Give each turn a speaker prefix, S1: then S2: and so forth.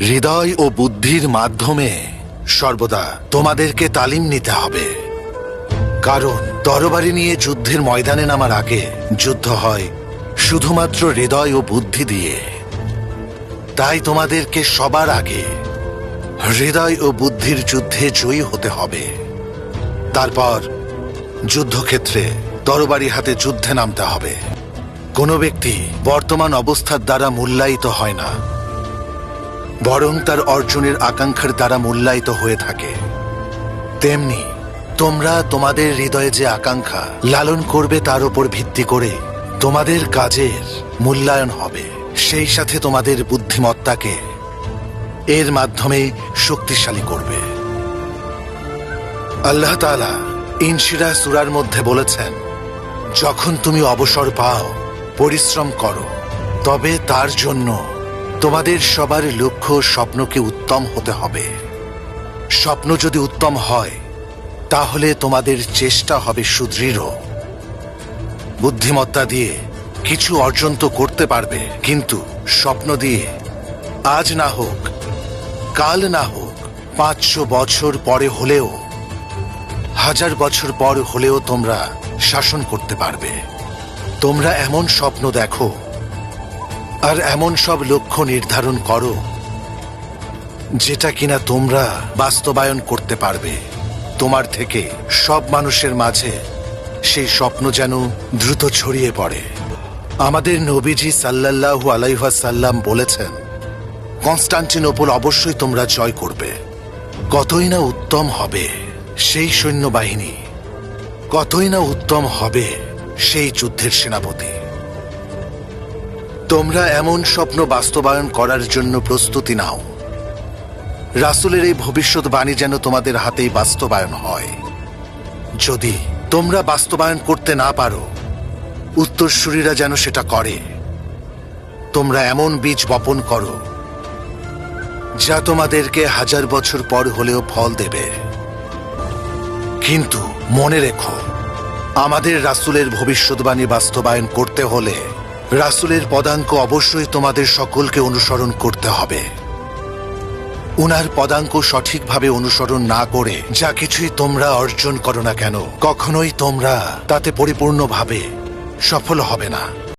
S1: হৃদয় ও বুদ্ধির মাধ্যমে সর্বদা তোমাদেরকে তালিম নিতে হবে। কারণ তরবারি নিয়ে যুদ্ধের ময়দানে নামার আগে যুদ্ধ হয় শুধুমাত্র হৃদয় ও বুদ্ধি দিয়ে। তাই তোমাদেরকে সবার আগে হৃদয় ও বুদ্ধির যুদ্ধে জয়ী হতে হবে। তারপর যুদ্ধক্ষেত্রে তরবারি হাতে যুদ্ধে নামতে হবে। কোনো ব্যক্তি বর্তমান অবস্থার দ্বারা মূল্যায়িত হয় না। বরং তার অর্জনের আকাঙ্ক্ষার দ্বারা মূল্যায়িত হয়ে থাকে। তেমনি, তোমরা তোমাদের হৃদয়ে যে আকাঙ্ক্ষা লালন করবে তার উপর ভিত্তি করে তোমাদের কাজের মূল্যায়ন হবে। সেই সাথে তোমাদের বুদ্ধিমত্তাকে এর মাধ্যমে শক্তিশালী করবে। আল্লাহ তাআলা ইনশিরা সুরার মধ্যে বলেছেন, যখন তুমি অবসর পাও, পরিশ্রম করো, তবে তার জন্য তোমাদের সবার লক্ষ্য স্বপ্নকে উত্তম হতে হবে। স্বপ্ন যদি উত্তম হয়, তাহলে তোমাদের চেষ্টা হবে সুদৃঢ়। বুদ্ধিমত্তা দিয়ে কিছু অর্জন তো করতে পারবে, কিন্তু স্বপ্ন দিয়ে আজ না হোক, কাল না হোক, পাঁচশো বছর পরে হলেও, হাজার বছর পর হলেও তোমরা শাসন করতে পারবে। তোমরা এমন স্বপ্ন দেখো আর এমন সব লক্ষ্য নির্ধারণ করো, যেটা কিনা তোমরা বাস্তবায়ন করতে পারবে। তোমার থেকে সব মানুষের মাঝে সেই স্বপ্ন যেন দ্রুত ছড়িয়ে পড়ে। আমাদের নবীজি সাল্লাল্লাহু আলাইহাসাল্লাম বলেছেন, কনস্টান্টিনোপল অবশ্যই তোমরা জয় করবে। কতই না উত্তম হবে সেই সৈন্যবাহিনী, কতই না উত্তম হবে সেই যুদ্ধের সেনাপতি। তোমরা এমন স্বপ্ন বাস্তবায়ন করার জন্য প্রস্তুতি নাও। রাসুলের এই ভবিষ্যৎবাণী যেন তোমাদের হাতেই বাস্তবায়ন হয়। যদি তোমরা বাস্তবায়ন করতে না পারো, উত্তরসূরিরা যেন সেটা করে। তোমরা এমন বীজ বপন করো, যা তোমাদেরকে হাজার বছর পর হলেও ফল দেবে। কিন্তু মনে রেখো, আমাদের রাসুলের ভবিষ্যৎবাণী বাস্তবায়ন করতে হলে রাসুলের পদাঙ্ক অবশ্যই তোমাদের সকলকে অনুসরণ করতে হবে। উনার পদাঙ্ক সঠিকভাবে অনুসরণ না করে যা কিছুই তোমরা অর্জন করো না কেন, কখনোই তোমরা তাতে পরিপূর্ণভাবে সফল হবে না।